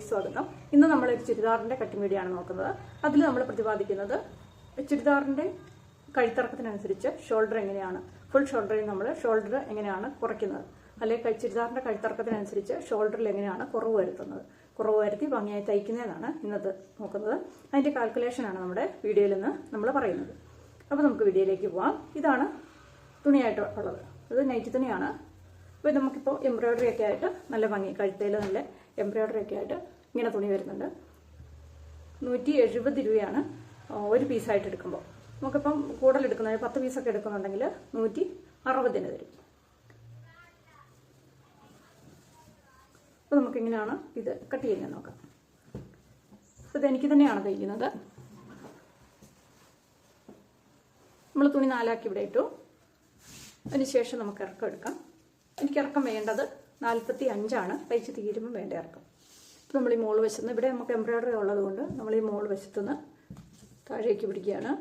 വീഡിയോയിലേക്ക് സ്വാഗതം. ഇന്ന് നമ്മൾ ഒരു ചുരിദാറിന്റെ കട്ടിംഗ് വീഡിയോ ആണ് നോക്കുന്നത്. അതിൽ നമ്മൾ പ്രതിപാദിക്കുന്നത് ചുരിദാറിന്റെ കഴുത്തിറക്കത്തിനനുസരിച്ച് ഷോൾഡർ എങ്ങനെയാണ്? ഫുൾ ഷോൾഡറിൽ നമ്മൾ ഷോൾഡർ എങ്ങനെയാണ് കുറയ്ക്കുന്നത്? അല്ലെങ്കിൽ ചുരിദാറിന്റെ കഴുത്തിറക്കത്തിനനുസരിച്ച് ഷോൾഡറിൽ എങ്ങനെയാണ് കുറവ് വരുത്തുന്നത്? കുറവ് വരുത്തി ഭംഗിയായി തയ്ക്കുന്നതാണ് ഇന്നത്തെ നോക്കുന്നത്. അതിന്റെ കാൽക്കുലേഷനാണ് നമ്മുടെ വീഡിയോയിൽ നിന്ന് നമ്മൾ പറയുന്നത്. അപ്പോൾ നമുക്ക് വീഡിയോയിലേക്ക് പോവാം. ഇതാണ് തുണിയായിട്ട് ഉള്ളത്. ഇത് നൈറ്റ് തുണിയാണ്. അപ്പോൾ നമുക്കിപ്പോൾ എംബ്രോയ്ഡറി ഒക്കെ ആയിട്ട് നല്ല ഭംഗി കഴുത്തയിൽ നല്ല എംബ്രോയ്ഡറി ഒക്കെ ആയിട്ട് ഇങ്ങനെ തുണി വരുന്നുണ്ട്. നൂറ്റി എഴുപത് രൂപയാണ് ഒരു പീസായിട്ട് എടുക്കുമ്പോൾ. നമുക്കിപ്പം കൂടുതൽ എടുക്കുന്ന പത്ത് പീസൊക്കെ എടുക്കുന്നുണ്ടെങ്കിൽ നൂറ്റി അറുപതിന് തരും. അപ്പോൾ നമുക്കിങ്ങനെയാണ് ഇത് കട്ട് ചെയ്യുന്നത് നോക്കാം. ഇത് എനിക്ക് തന്നെയാണ് തയ്ക്കുന്നത്. നമ്മൾ തുണി നാലാക്കി ഇവിടെ ഇട്ടു. അതിനുശേഷം നമുക്ക് ഇറക്കം എടുക്കാം. എനിക്ക് ഇറക്കം വേണ്ടത് നാൽപ്പത്തി അഞ്ചാണ് തയ്ച്ച് തീരുമ്പോൾ വേണ്ട ഇറക്കം. ഇപ്പം നമ്മൾ ഈ മോൾ വശത്തുനിന്ന് ഇവിടെ നമുക്ക് എംബ്രോയിഡറി ഉള്ളത് കൊണ്ട് നമ്മൾ ഈ മോൾ വശത്തുനിന്ന് താഴേക്ക് പിടിക്കുകയാണ്.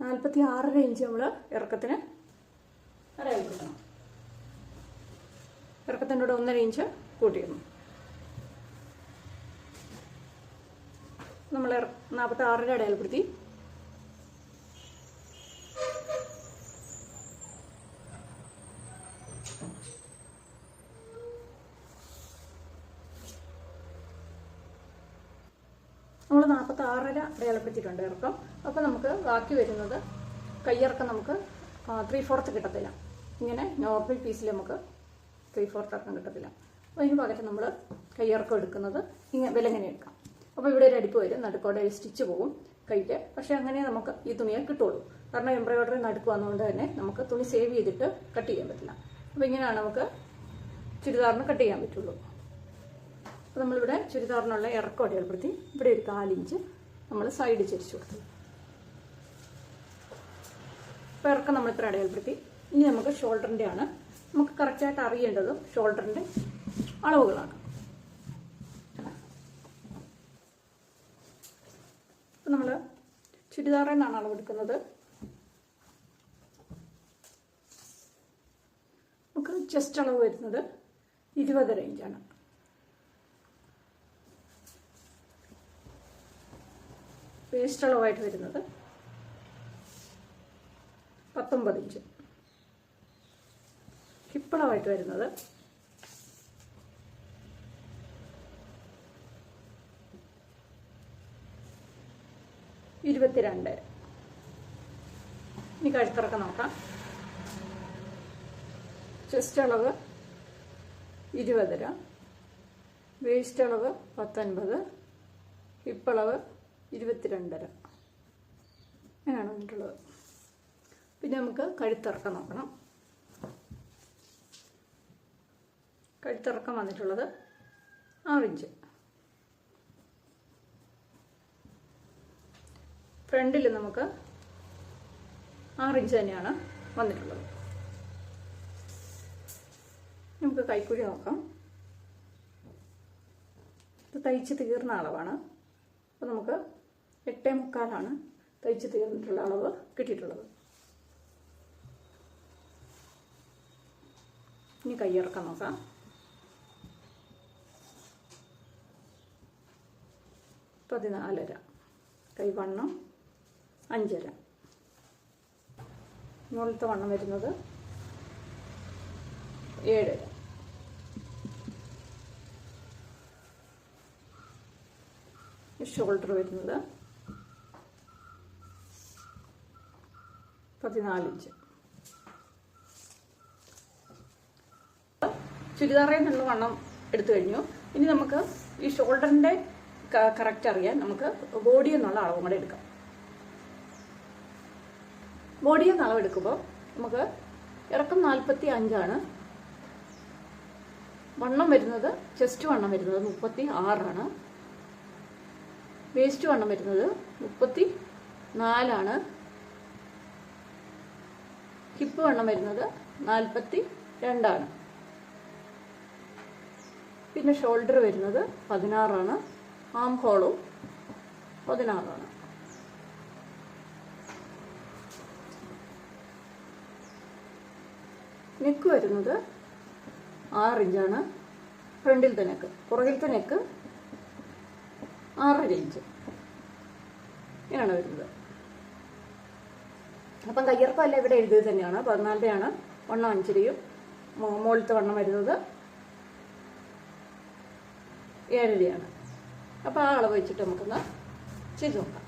നാൽപ്പത്തി ആറര ഇഞ്ച് നമ്മൾ ഇറക്കത്തിന് അടയാളം കൂട്ടണം. ഇറക്കത്തിന്റെ കൂടെ ഒന്നര ഇഞ്ച് കൂട്ടിയിരുന്നു നമ്മൾ നാൽപ്പത്തി ആറര അടയാളപ്പെടുത്തി നമ്മൾ നാൽപ്പത്തി ആറര അടയാളപ്പെടുത്തിയിട്ടുണ്ട് ഇറക്കം. അപ്പോൾ നമുക്ക് ബാക്കി വരുന്നത് കയ്യിറക്കം നമുക്ക് ത്രീ ഫോർത്ത് കിട്ടത്തില്ല. ഇങ്ങനെ നോർമൽ പീസിൽ നമുക്ക് ത്രീ ഫോർത്ത് ഇറക്കം കിട്ടത്തില്ല. അപ്പോൾ അതിന് പകരം നമ്മൾ കയ്യിറക്കം എടുക്കുന്നത് ഇങ്ങനെ വിലങ്ങനെ എടുക്കാം. അപ്പോൾ ഇവിടെ ഒരു അടുപ്പ് വരും നടുക്കോടെ സ്റ്റിച്ച് പോകും കയ്യിൽ പക്ഷേ അങ്ങനെ നമുക്ക് ഈ തുണിയെ കിട്ടുള്ളൂ. കാരണം എംബ്രോയിഡറി നടുക്ക് വന്നുകൊണ്ട് തന്നെ നമുക്ക് തുണി സേവ് ചെയ്തിട്ട് കട്ട് ചെയ്യാൻ പറ്റില്ല. അപ്പോൾ ഇങ്ങനെയാണ് നമുക്ക് ചുരിദാറിന് കട്ട് ചെയ്യാൻ പറ്റുള്ളൂ. അപ്പോൾ നമ്മളിവിടെ ചുരിദാറിനുള്ള ഇറക്കം അടയാളപ്പെടുത്തി. ഇവിടെ ഒരു കാലിഞ്ച് നമ്മൾ സൈഡ് ചരിച്ചു കൊടുത്തു. അപ്പോൾ ഇറക്കം നമ്മൾ ഇത്ര അടയാളപ്പെടുത്തി. ഇനി നമുക്ക് ഷോൾഡറിന്റെ ആണ്. നമുക്ക് കറക്റ്റായിട്ട് അറിയേണ്ടത് ഷോൾഡറിന്റെ അളവുകളാണ്. അപ്പോൾ നമ്മൾ ചുരിദാറിൽ നിന്നാണ് അളവെടുക്കുന്നത്. നമുക്ക് ചെസ്റ്റ് അളവ് വരുന്നത് ഇരുപത് റേഞ്ചാണ് വേസ്റ്റ് അളവായിട്ട് വരുന്നത് പത്തൊമ്പത് ഇഞ്ച്. ഹിപ്പളവായിട്ട് വരുന്നത് ഇരുപത്തിരണ്ട്. ഇനി കഴുത്തിറക്കം നോക്കാം. ചെസ്റ്റ് അളവ് ഇരുപതര വേസ്റ്റ് അളവ് പത്തൊൻപത്. ഹിപ്പളവ് ഇരുപത്തിരണ്ടര. അങ്ങനെയാണ് വന്നിട്ടുള്ളത്. പിന്നെ നമുക്ക് കഴുത്തിറക്കം നോക്കണം. കഴുത്തിറക്കം വന്നിട്ടുള്ളത് ആറിഞ്ച്. ഫ്രണ്ടിൽ നമുക്ക് ആറിഞ്ച് തന്നെയാണ് വന്നിട്ടുള്ളത്. നമുക്ക് കൈക്കുഴി നോക്കാം. ഇത് തയ്ച്ച് തീർന്ന അളവാണ്. അപ്പോൾ നമുക്ക് എട്ടേ മുക്കാലാണ് തയ്ച്ച് തീർന്നിട്ടുള്ള അളവ് കിട്ടിയിട്ടുള്ളത്. ഇനി കയ്യിറക്കാൻ നോക്കാം. പതിനാലര കൈവണ്ണം അഞ്ചര മുകളിലത്തെ വണ്ണം വരുന്നത് ഏഴര ഷോൾഡർ വരുന്നത് പതിനാലിഞ്ച്. ചുരിദാറേ നിന്ന് വണ്ണം എടുത്തു കഴിഞ്ഞു. ഇനി നമുക്ക് ഈ ഷോൾഡറിന്റെ കറക്റ്റ് അറിയാൻ നമുക്ക് ബോഡി എന്നുള്ള അളവും കൂടെ എടുക്കാം. ബോഡി എന്ന അളവ് എടുക്കുമ്പോൾ നമുക്ക് ഇറക്കം നാൽപ്പത്തി അഞ്ചാണ് വണ്ണം വരുന്നത് ചെസ്റ്റ് വണ്ണം വരുന്നത് മുപ്പത്തി ആറാണ് വേസ്റ്റ് വണ്ണം വരുന്നത് മുപ്പത്തി നാലാണ് ഹിപ്പ് വണ്ണം വരുന്നത് നാൽപ്പത്തി രണ്ടാണ് പിന്നെ ഷോൾഡർ വരുന്നത് പതിനാറാണ്. ആം ഹോളും പതിനാറാണ്. നെക്ക് വരുന്നത് ആറ് ഇഞ്ചാണ് ഫ്രണ്ടിലത്തെ നെക്ക്. പുറകിലത്തെ നെക്ക് ആറര ഇഞ്ച് ഇങ്ങനെയാണ് വരുന്നത്. അപ്പം കയ്യിറക്കമല്ല ഇവിടെ എഴുതിയത് തന്നെയാണ്. പതിനാലിന്റെയാണ് വണ്ണം അഞ്ചരയും മുകളിലത്തെ വണ്ണം വരുന്നത്. ഏഴരയാണ്. അപ്പോൾ ആ അളവ് വെച്ചിട്ട് നമുക്കൊന്ന് ചെയ്ത് നോക്കാം.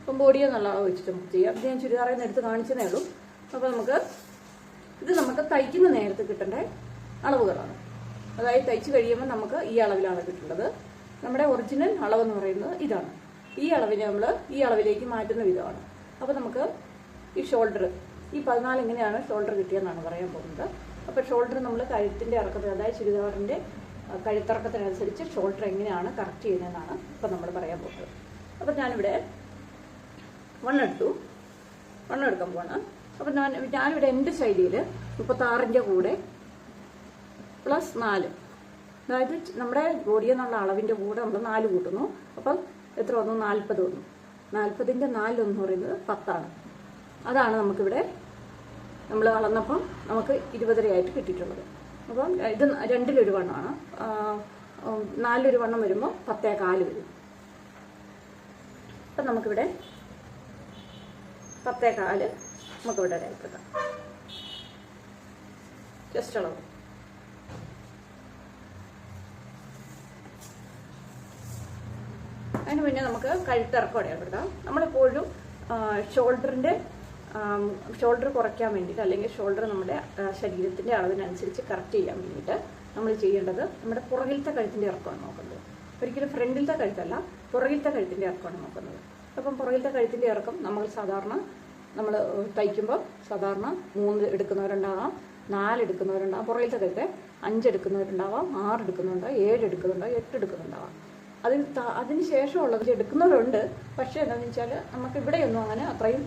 അപ്പം ബോഡിയെ നല്ല അളവ് വെച്ചിട്ട് നമുക്ക് ചെയ്യാം. ഞാൻ ചുരിദാറിൽ നിന്ന് എടുത്ത് കാണിച്ചതേ ഉള്ളൂ. അപ്പോൾ നമുക്ക് ഇത് നമുക്ക് തയ്ക്കുന്ന നേരത്ത് കിട്ടേണ്ട അളവുകളാണ്. അതായത് തയ്ച്ച് കഴിയുമ്പോൾ നമുക്ക് ഈ അളവിലാണ് കിട്ടുന്നത്. നമ്മുടെ ഒറിജിനൽ അളവെന്ന് പറയുന്നത് ഇതാണ്. ഈ അളവിനെ നമ്മൾ ഈ അളവിലേക്ക് മാറ്റുന്ന വിധമാണ്. അപ്പോൾ നമുക്ക് ഈ ഷോൾഡർ ഈ പതിനാല് എങ്ങനെയാണ് ഷോൾഡർ കിട്ടിയെന്നാണ് പറയാൻ പോകുന്നത്. അപ്പോൾ ഷോൾഡർ നമ്മൾ കഴുത്തിന്റെ ഇറക്കത്തിന് അതായത് ചുരിദാറിന്റെ കഴുത്തിറക്കത്തിനനുസരിച്ച് ഷോൾഡർ എങ്ങനെയാണ് കറക്റ്റ് ചെയ്യുന്നതെന്നാണ് ഇപ്പം നമ്മൾ പറയാൻ പോകുന്നത്. അപ്പോൾ ഞാനിവിടെ വണ്ണെടുത്തു വണ്ണെടുക്കാൻ പോകണം അപ്പം ഞാൻ ഞാനിവിടെ എന്റെ ശൈലിയിൽ മുപ്പത്താറിന്റെ കൂടെ പ്ലസ് നാല്. അതായത് നമ്മുടെ ബോഡി എന്നുള്ള അളവിന്റെ കൂടെ നമ്മൾ നാല് കൂട്ടുന്നു. അപ്പം എത്ര വന്നു? നാൽപ്പത് വന്നു. നാൽപ്പതിന്റെ നാലിലൊന്ന് പറയുന്നത് പത്താണ്. അതാണ് നമുക്കിവിടെ നമ്മൾ അളന്നപ്പം നമുക്ക് ഇരുപതരയായിട്ട് കിട്ടിയിട്ടുള്ളത്. അപ്പം ഇത് രണ്ടിലൊരു വണ്ണമാണ്. നാലിലൊരു വണ്ണം വരുമ്പോൾ പത്തേ കാൽ വരും. അപ്പം നമുക്കിവിടെ പത്തേ കാൽ നമുക്കിവിടെ രേഖപ്പെടുത്താം. ജസ്റ്റ് അളവ്. അതിന് മുന്നേ നമുക്ക് കഴുത്തിറക്കം അടയാളപ്പെടുത്താം നമ്മളെപ്പോഴും ഷോൾഡറിന്റെ ഷോൾഡർ കുറയ്ക്കാൻ വേണ്ടിയിട്ട് അല്ലെങ്കിൽ ഷോൾഡർ നമ്മുടെ ശരീരത്തിന്റെ അളവിനനുസരിച്ച് കറക്റ്റ് ചെയ്യാൻ വേണ്ടിയിട്ട് നമ്മൾ ചെയ്യേണ്ടത് നമ്മുടെ പുറകിലത്തെ കഴുത്തിന്റെ ഇറക്കമാണ് നോക്കുന്നത്. ഒരിക്കലും ഫ്രണ്ടിലത്തെ കഴുത്തല്ല പുറകിലത്തെ കഴുത്തിന്റെ ഇറക്കമാണ് നോക്കുന്നത്. അപ്പം പുറകിലത്തെ കഴുത്തിന്റെ ഇറക്കം നമ്മൾ സാധാരണ നമ്മൾ തയ്ക്കുമ്പോൾ സാധാരണ മൂന്ന് എടുക്കുന്നവരുണ്ടാവാം നാല് എടുക്കുന്നവരുണ്ടാകാം പുറകിലത്തെ കഴുത്തെ അഞ്ച് എടുക്കുന്നവരുണ്ടാവാം ആറ് എടുക്കുന്നുണ്ടാവും ഏഴ് എടുക്കുന്നുണ്ടാവും എട്ട് എടുക്കുന്നുണ്ടാവാം. അതിന് ത- അതിന് ശേഷമുള്ളത് എടുക്കുന്നവരുണ്ട്. പക്ഷേ എന്താണെന്ന് വെച്ചാൽ നമുക്ക് ഇവിടെയൊന്നും അങ്ങനെ അത്രയും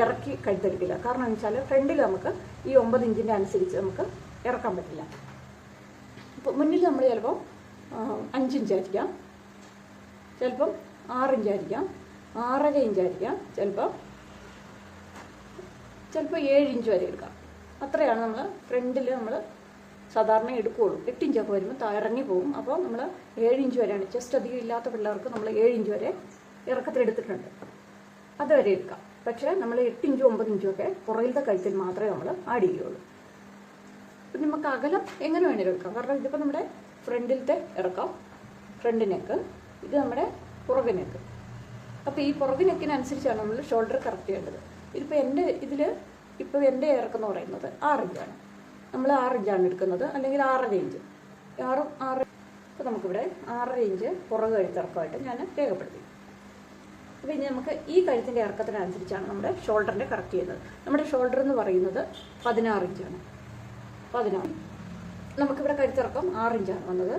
ഇറക്കി കഴുത്തെടുക്കില്ല കാരണം എന്ന് വെച്ചാൽ ഫ്രണ്ടിൽ നമുക്ക് ഈ ഒമ്പത് ഇഞ്ചിന്റെ അനുസരിച്ച് നമുക്ക് ഇറക്കാൻ പറ്റില്ല. അപ്പോൾ മുന്നിൽ നമ്മൾ ചിലപ്പോൾ അഞ്ചിഞ്ചായിരിക്കാം ചിലപ്പം ആറ് ഇഞ്ചായിരിക്കാം ആറര ഇഞ്ചായിരിക്കാം ചിലപ്പോൾ ചിലപ്പോൾ ഏഴ് ഇഞ്ച് വരെ എടുക്കാം. അത്രയാണ് നമ്മൾ ഫ്രണ്ടിൽ നമ്മൾ സാധാരണ എടുക്കുകയുള്ളൂ എട്ട് ഇഞ്ചൊക്കെ വരുമ്പോൾ ഇറങ്ങി പോകും. അപ്പോൾ നമ്മൾ ഏഴ് ഇഞ്ച് വരെയാണ്. ചെസ്റ്റ് അധികം ഇല്ലാത്ത പിള്ളേർക്ക് നമ്മൾ ഏഴ് ഇഞ്ച് വരെ ഇറക്കത്തിലെടുത്തിട്ടുണ്ട് അതുവരെ എടുക്കാം. പക്ഷേ നമ്മൾ എട്ട് ഇഞ്ചും ഒമ്പത് ഇഞ്ചും ഒക്കെ പുറകിലത്തെ കഴുത്തിൽ മാത്രമേ നമ്മൾ ആഡ് ചെയ്യുള്ളൂ. അപ്പം നമുക്ക് അകലം എങ്ങനെ വേണേലും എടുക്കാം. കാരണം ഇതിപ്പോൾ നമ്മുടെ ഫ്രണ്ടിലത്തെ ഇറക്കാം ഫ്രണ്ട് നെക്ക് ഇത് നമ്മുടെ പുറകു നെക്ക് അപ്പോൾ ഈ പുറകു നെക്കിനനുസരിച്ചാണ് നമ്മൾ ഷോൾഡർ കറക്റ്റ് ചെയ്യേണ്ടത്. ഇതിപ്പോൾ എന്റെ ഇതിൽ ഇപ്പോൾ എന്റെ ഇറക്കം എന്ന് പറയുന്നത് ആറ് ഇഞ്ചാണ് നമ്മൾ ആറ് ഇഞ്ചാണ് എടുക്കുന്നത്. അല്ലെങ്കിൽ ആറര ഇഞ്ച് ആറ് ആറ് അപ്പോൾ നമുക്കിവിടെ ആറര ഇഞ്ച് പുറകു കഴുത്തിറക്കമായിട്ട് ഞാൻ രേഖപ്പെടുത്തി. അപ്പോൾ ഇനി നമുക്ക് ഈ കഴുത്തിന്റെ ഇറക്കത്തിനനുസരിച്ചാണ് നമ്മുടെ ഷോൾഡറിന്റെ കറക്റ്റ് ചെയ്യുന്നത്. നമ്മുടെ ഷോൾഡർ എന്ന് പറയുന്നത് പതിനാറ് ഇഞ്ചാണ് പതിനാറ്. നമുക്കിവിടെ കഴുത്തിറക്കം ആറ് ഇഞ്ചാണ് വന്നത്.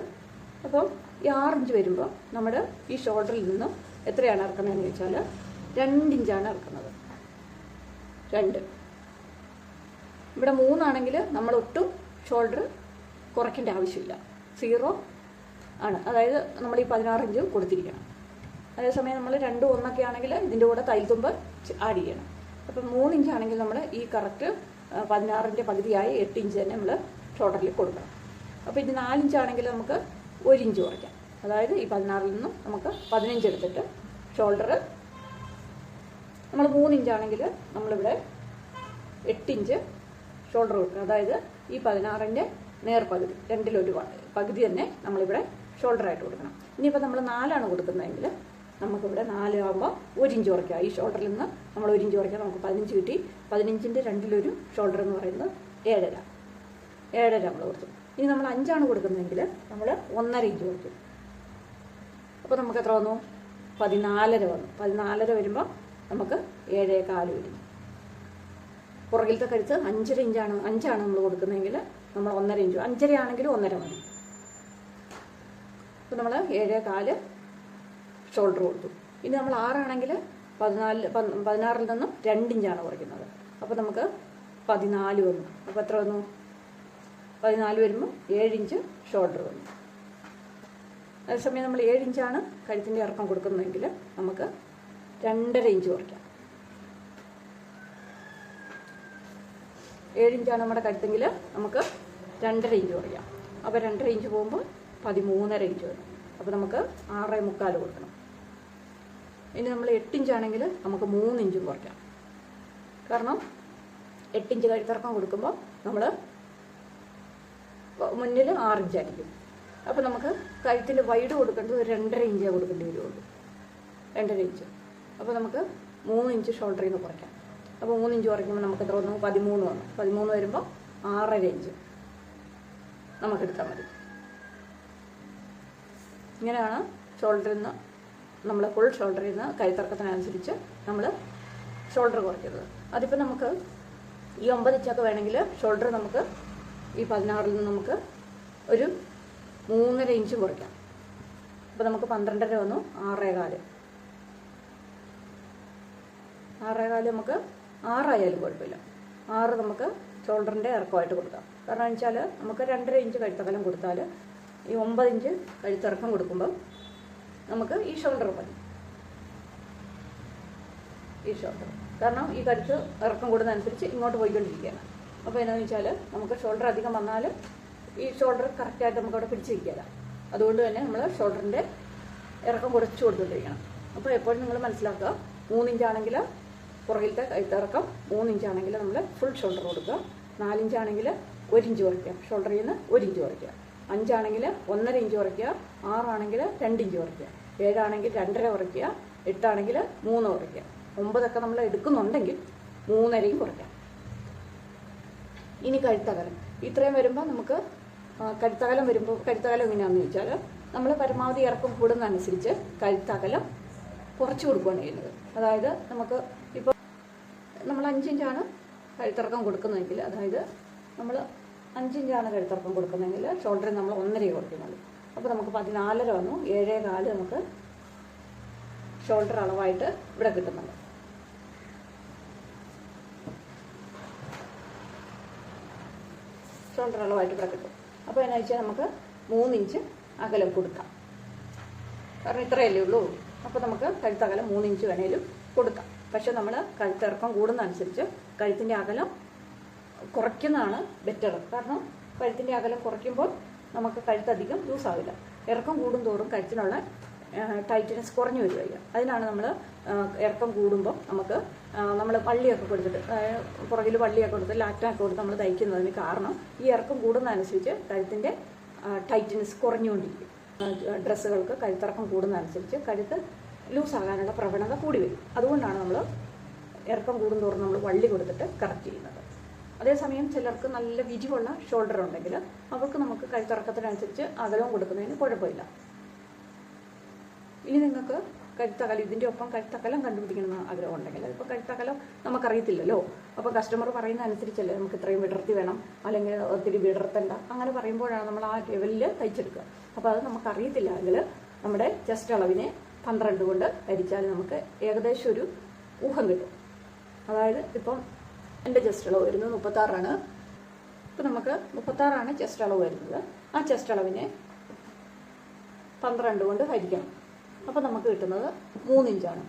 അപ്പം ഈ ആറ് ഇഞ്ച് വരുമ്പോൾ നമ്മുടെ ഈ ഷോൾഡറിൽ നിന്നും എത്രയാണ് ഇറക്കുന്നതെന്ന് ചോദിച്ചാൽ രണ്ട് ഇഞ്ചാണ് ഇറക്കുന്നത്. രണ്ട്. ഇവിടെ മൂന്നാണെങ്കിൽ നമ്മൾ ഒട്ടും ഷോൾഡർ കുറയ്ക്കേണ്ട ആവശ്യമില്ല. സീറോ ആണ്. അതായത് നമ്മൾ ഈ പതിനാറ് ഇഞ്ച് കൊടുത്തിരിക്കണം. അതേസമയം നമ്മൾ രണ്ടും ഒന്നൊക്കെ ആണെങ്കിൽ ഇതിന്റെ കൂടെ തൈൽത്തുമ്പ് ആഡ് ചെയ്യണം. അപ്പം മൂന്ന് ഇഞ്ചാണെങ്കിൽ നമ്മൾ ഈ കറക്റ്റ് പതിനാറിന്റെ പകുതിയായി എട്ട് ഇഞ്ച് തന്നെ നമ്മൾ ഷോൾഡറിൽ കൊടുക്കണം. അപ്പോൾ ഇത് നാലിഞ്ചാണെങ്കിൽ നമുക്ക് ഒരു ഇഞ്ച് കുറയ്ക്കാം. അതായത് ഈ പതിനാറിൽ നിന്നും നമുക്ക് പതിനഞ്ച് എടുത്തിട്ട് ഷോൾഡർ നമ്മൾ മൂന്നിഞ്ചാണെങ്കിൽ നമ്മളിവിടെ എട്ട് ഇഞ്ച് ഷോൾഡർ കൊടുക്കണം അതായത് ഈ പതിനാറിന്റെ നേർപകുതി രണ്ടിലൊരു പകുതി തന്നെ നമ്മളിവിടെ ഷോൾഡറായിട്ട് കൊടുക്കണം. ഇനിയിപ്പോൾ നമ്മൾ നാലാണ് കൊടുക്കുന്നതെങ്കിൽ നമുക്കിവിടെ നാലാകുമ്പോൾ ഒരു ഇഞ്ച് കുറയ്ക്കുക. ഈ ഷോൾഡറിൽ നിന്ന് നമ്മൾ ഒരു ഇഞ്ച് കുറയ്ക്കുക നമുക്ക് പതിനഞ്ച് കിട്ടി. പതിനഞ്ചിന്റെ രണ്ടിലൊരു ഷോൾഡർ എന്ന് പറയുന്നത് ഏഴര. ഏഴര നമ്മൾ കൊടുത്തു. ഇനി നമ്മൾ അഞ്ചാണ് കൊടുക്കുന്നതെങ്കിൽ നമ്മൾ ഒന്നര ഇഞ്ച് കൊടുക്കും അപ്പോൾ നമുക്ക് എത്ര വന്നു? പതിനാലര വന്നു. പതിനാലര വരുമ്പോൾ നമുക്ക് ഏഴേ കാൽ വരും. പുറകിലത്തെ കരുത്ത് അഞ്ചര ഇഞ്ചാണ് അഞ്ചാണ് നമ്മൾ കൊടുക്കുന്നതെങ്കിൽ നമ്മൾ ഒന്നര ഇഞ്ച്. അഞ്ചര ആണെങ്കിലും ഒന്നര മതി. അപ്പോൾ നമ്മൾ ഏഴേ കാൽ ഷോൾഡർ കൊടുത്തു. ഇനി നമ്മൾ ആറാണെങ്കിൽ പതിനാല് പതിനാറിൽ നിന്നും രണ്ടിഞ്ചാണ് കുറയ്ക്കുന്നത്. അപ്പോൾ നമുക്ക് പതിനാല് വന്നു. അപ്പോൾ എത്ര വന്നു? പതിനാല് വരുമ്പോൾ ഏഴിഞ്ച് ഷോൾഡർ വന്നു. അതേസമയം നമ്മൾ ഏഴിഞ്ചാണ് കഴുത്തിന്റെ ഇറക്കം കൊടുക്കുന്നതെങ്കിൽ നമുക്ക് രണ്ടര ഇഞ്ച് കുറയ്ക്കാം. ഏഴിഞ്ചാണ് നമ്മുടെ കരുത്തെങ്കിൽ നമുക്ക് രണ്ടര ഇഞ്ച് കുറയാം അപ്പോൾ രണ്ടര ഇഞ്ച് പോകുമ്പോൾ പതിമൂന്നര ഇഞ്ച് വരും. അപ്പോൾ നമുക്ക് ആറേ മുക്കാൽ കൊടുക്കണം. ഇനി നമ്മൾ എട്ടിഞ്ചാണെങ്കിൽ നമുക്ക് മൂന്നിഞ്ചും കുറയ്ക്കാം. കാരണം എട്ടിഞ്ച് കഴുത്തിറക്കം കൊടുക്കുമ്പോൾ നമ്മൾ മുന്നിൽ ആറിഞ്ചായിരിക്കും അപ്പോൾ നമുക്ക് കഴുത്തിന്റെ വൈഡ് കൊടുക്കേണ്ടത് ഒരു രണ്ടര ഇഞ്ചേ കൊടുക്കേണ്ടി വരുള്ളൂ. രണ്ടര ഇഞ്ച് അപ്പോൾ നമുക്ക് മൂന്ന് ഇഞ്ച് ഷോൾഡറിൽ നിന്ന് കുറയ്ക്കാം. അപ്പോൾ മൂന്ന് ഇഞ്ച് കുറയ്ക്കുമ്പോൾ നമുക്ക് എത്ര വന്നു? പതിമൂന്ന് വന്നു. പതിമൂന്ന് വരുമ്പോൾ ആറര ഇഞ്ച് നമുക്കെടുത്താൽ മതി. ഇങ്ങനെയാണ് ഷോൾഡറിൽ നിന്ന് നമ്മൾ ഫുൾ ഷോൾഡറിൽ നിന്ന് കൈത്തർക്കത്തിനനുസരിച്ച് നമ്മൾ ഷോൾഡർ കുറയ്ക്കുന്നത്. അതിപ്പോൾ നമുക്ക് ഈ ഒമ്പത് ഇഞ്ചൊക്കെ വേണമെങ്കിൽ ഷോൾഡർ നമുക്ക് ഈ പതിനാറിൽ നിന്ന് നമുക്ക് ഒരു മൂന്നര ഇഞ്ച് കുറയ്ക്കാം. അപ്പോൾ നമുക്ക് പന്ത്രണ്ടര വന്നു ആറേകാൽ. ആറേകാൽ നമുക്ക് ആറായാലും കുഴപ്പമില്ല. ആറ് നമുക്ക് ഷോൾഡറിന്റെ ഇറക്കമായിട്ട് കൊടുക്കാം. കാരണം വെച്ചാൽ നമുക്ക് രണ്ടര ഇഞ്ച് കഴുത്തകലം കൊടുത്താൽ ഈ ഒമ്പത് ഇഞ്ച് കഴുത്തിറക്കം കൊടുക്കുമ്പം നമുക്ക് ഈ ഷോൾഡർ മതി. ഈ ഷോൾഡർ കാരണം ഈ കഴുത്ത് ഇറക്കം കൂടുന്നതനുസരിച്ച് ഇങ്ങോട്ട് പോയിക്കൊണ്ടിരിക്കുകയാണ്. അപ്പോൾ എന്താണെന്ന് വെച്ചാൽ നമുക്ക് ഷോൾഡർ അധികം വന്നാൽ ഈ ഷോൾഡർ കറക്റ്റായിട്ട് നമുക്ക് അവിടെ പിടിച്ചിരിക്കില്ല അതുകൊണ്ട് തന്നെ നമ്മൾ ഷോൾഡറിന്റെ ഇറക്കം കുറച്ച് കൊടുത്തുകൊണ്ടിരിക്കണം അപ്പോൾ എപ്പോഴും നിങ്ങൾ മനസ്സിലാക്കുക മൂന്നിഞ്ചാണെങ്കിൽ പുറകിലത്തെ കഴുത്തിറക്കം മൂന്നിഞ്ചാണെങ്കിൽ നമ്മൾ ഫുൾ ഷോൾഡർ കൊടുക്കുക. നാലിഞ്ചാണെങ്കിൽ ഒരു ഇഞ്ച് കുറയ്ക്കുക ഷോൾഡറിൽ നിന്ന് ഒരു ഇഞ്ച് കുറയ്ക്കുക. അഞ്ചാണെങ്കിൽ ഒന്നര ഇഞ്ച് കുറയ്ക്കുക. ആറാണെങ്കിൽ രണ്ട് ഇഞ്ച് കുറയ്ക്കുക. ഏഴാണെങ്കിൽ രണ്ടര കുറയ്ക്കുക. എട്ടാണെങ്കിൽ മൂന്ന് കുറയ്ക്കുക. ഒമ്പതൊക്കെ നമ്മൾ എടുക്കുന്നുണ്ടെങ്കിൽ മൂന്നരയും കുറയ്ക്കാം. ഇനി കഴുത്തകലം. ഇത്രയും വരുമ്പോൾ നമുക്ക് കഴുത്തകലം വരുമ്പോൾ കഴുത്തകലം എങ്ങനെയാണെന്ന് വെച്ചാൽ നമ്മൾ പരമാവധി ഇറക്കം കൂടുന്നതനുസരിച്ച് കഴുത്തകലം കുറച്ച് കൊടുക്കുകയാണ് ചെയ്യുന്നത്. അതായത് നമുക്ക് ഇപ്പോൾ നമ്മൾ അഞ്ചിഞ്ചാണ് കഴുത്തിറക്കം കൊടുക്കുന്നതെങ്കിൽ അതായത് നമ്മൾ അഞ്ചിഞ്ചാണ് കഴുത്തിറക്കം കൊടുക്കുന്നതെങ്കിൽ ഷോൾഡറിൽ നമ്മൾ ഒന്നര കൊടുക്കുന്നുള്ളൂ അപ്പോൾ നമുക്ക് പതിനാലര വന്നു. ഏഴേ കാൽ നമുക്ക് ഷോൾഡർ അളവായിട്ട് ഇവിടെ കിട്ടുന്നുണ്ട്. ഷോൾഡർ അളവായിട്ട് ഇവിടെ കിട്ടും. അപ്പോൾ എന്നാ വെച്ചാൽ നമുക്ക് മൂന്നിഞ്ച് അകലം കൊടുക്കാം. കാരണം ഇത്രയല്ലേ ഉള്ളൂ. അപ്പോൾ നമുക്ക് കഴുത്തകലം മൂന്നിഞ്ച് വേണേലും കൊടുക്കാം. പക്ഷെ നമ്മൾ കഴുത്തിറക്കം കൂടുന്നതനുസരിച്ച് കഴുത്തിന്റെ അകലം കുറയ്ക്കുന്നതാണ് ബെറ്റർ കാരണം കഴുത്തിന്റെ അകലം കുറയ്ക്കുമ്പോൾ നമുക്ക് കഴുത്തധികം ലൂസ് ആവില്ല. ഇറക്കം കൂടുന്തോറും കഴുത്തിനുള്ള ടൈറ്റ്നെസ് കുറഞ്ഞു വരിക അതിനാണ് നമ്മൾ ഇറക്കം കൂടുമ്പോൾ നമുക്ക് നമ്മൾ വള്ളിയൊക്കെ കൊടുത്തിട്ട് പുറകിൽ വള്ളിയൊക്കെ കൊടുത്ത് ലാറ്റാക്കെ കൊടുത്ത് നമ്മൾ തയ്ക്കുന്നതിന് കാരണം ഈ ഇറക്കം കൂടുന്നതനുസരിച്ച് കഴുത്തിന്റെ ടൈറ്റ്നെസ് കുറഞ്ഞുകൊണ്ടിരിക്കും. ഡ്രസ്സുകൾക്ക് കഴുത്തിറക്കം കൂടുന്നതനുസരിച്ച് കഴുത്ത് ലൂസാകാനുള്ള പ്രവണത കൂടി വരും. അതുകൊണ്ടാണ് നമ്മൾ ഇറക്കം കൂടുന്തോറും നമ്മൾ വള്ളി കൊടുത്തിട്ട് കറക്റ്റ് ചെയ്യുന്നത്. അതേസമയം ചിലർക്ക് നല്ല വിരിവുള്ള ഷോൾഡർ ഉണ്ടെങ്കിൽ അവർക്ക് നമുക്ക് കഴുത്തിറക്കത്തിനനുസരിച്ച് അകലവും കൊടുക്കുന്നതിന് കുഴപ്പമില്ല. ഇനി നിങ്ങൾക്ക് കഴുത്തകലം ഇതിന്റെ ഒപ്പം കഴുത്തകലം കണ്ടുപിടിക്കണമെന്ന് ആഗ്രഹം ഉണ്ടെങ്കിൽ ഇപ്പോൾ കഴുത്തകലം നമുക്കറിയത്തില്ലല്ലോ. അപ്പോൾ കസ്റ്റമർ പറയുന്ന അനുസരിച്ചല്ലേ നമുക്ക് ഇത്രയും വിടർത്തി വേണം അല്ലെങ്കിൽ ഒത്തിരി വിടർത്തണ്ട. അങ്ങനെ പറയുമ്പോഴാണ് നമ്മൾ ആ ലെവലിൽ തയ്ച്ചെടുക്കുക. അപ്പോൾ അത് നമുക്കറിയത്തില്ല. എങ്കിൽ നമ്മുടെ ചെസ്റ്റ് അളവിനെ പന്ത്രണ്ട് കൊണ്ട് ഹരിച്ചാൽ നമുക്ക് ഏകദേശം ഒരു ഊഹം കിട്ടും. അതായത് ഇപ്പം എന്റെ ചെസ്റ്റ് അളവ് വരുന്നത് മുപ്പത്താറാണ് ഇപ്പം നമുക്ക് മുപ്പത്താറാണ് ചെസ്റ്റ് അളവ് വരുന്നത്. ആ ചെസ്റ്റ് അളവിനെ പന്ത്രണ്ട് കൊണ്ട് ഹരിക്കണം. അപ്പോൾ നമുക്ക് കിട്ടുന്നത് മൂന്നിഞ്ചാണ്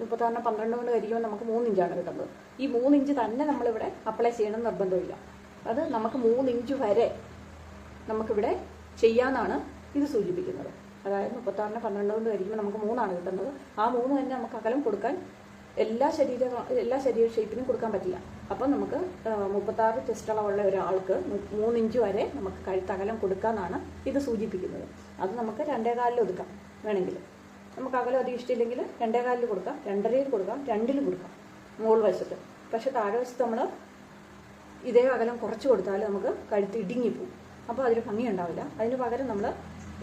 മുപ്പത്താറിന് പന്ത്രണ്ട് കൊണ്ട് ഹരിക്കുമ്പോൾ നമുക്ക് മൂന്നിഞ്ചാണ് കിട്ടുന്നത്. ഈ മൂന്നിഞ്ച് തന്നെ നമ്മളിവിടെ അപ്ലൈ ചെയ്യണം നിർബന്ധമില്ല. അത് നമുക്ക് മൂന്നിഞ്ച് വരെ നമുക്കിവിടെ ചെയ്യാന്നാണ് ഇത് സൂചിപ്പിക്കുന്നത്. അതായത് മുപ്പത്താറിന് പന്ത്രണ്ട് കൊണ്ട് ഹരിക്കുമ്പോൾ നമുക്ക് മൂന്നാണ് കിട്ടുന്നത്. ആ മൂന്ന് തന്നെ നമുക്ക് അകലം കൊടുക്കാൻ എല്ലാ ശരീര എല്ലാ ശരീര ഷേപ്പിനും കൊടുക്കാൻ പറ്റില്ല. അപ്പം നമുക്ക് മുപ്പത്താറ് ചെസ്റ്റ് അളവുള്ള ഒരാൾക്ക് മൂന്നിഞ്ച് വരെ നമുക്ക് കഴുത്തകലം കൊടുക്കാമെന്നാണ് ഇത് സൂചിപ്പിക്കുന്നത്. അത് നമുക്ക് രണ്ടേ കാലിൽ ഒതുക്കാം വേണമെങ്കിൽ. നമുക്ക് അകലം അധികം ഇഷ്ടമില്ലെങ്കിൽ രണ്ടേ കാലിൽ കൊടുക്കാം രണ്ടരയിൽ കൊടുക്കാം രണ്ടിലും കൊടുക്കാം മുകൾ വശത്ത്. പക്ഷെ താഴെ വശത്ത് നമ്മൾ ഇതേ അകലം കുറച്ച് കൊടുത്താൽ നമുക്ക് കഴുത്ത് ഇടുങ്ങിപ്പോവും അപ്പോൾ അതൊരു ഭംഗി ഉണ്ടാവില്ല. അതിന് പകരം നമ്മൾ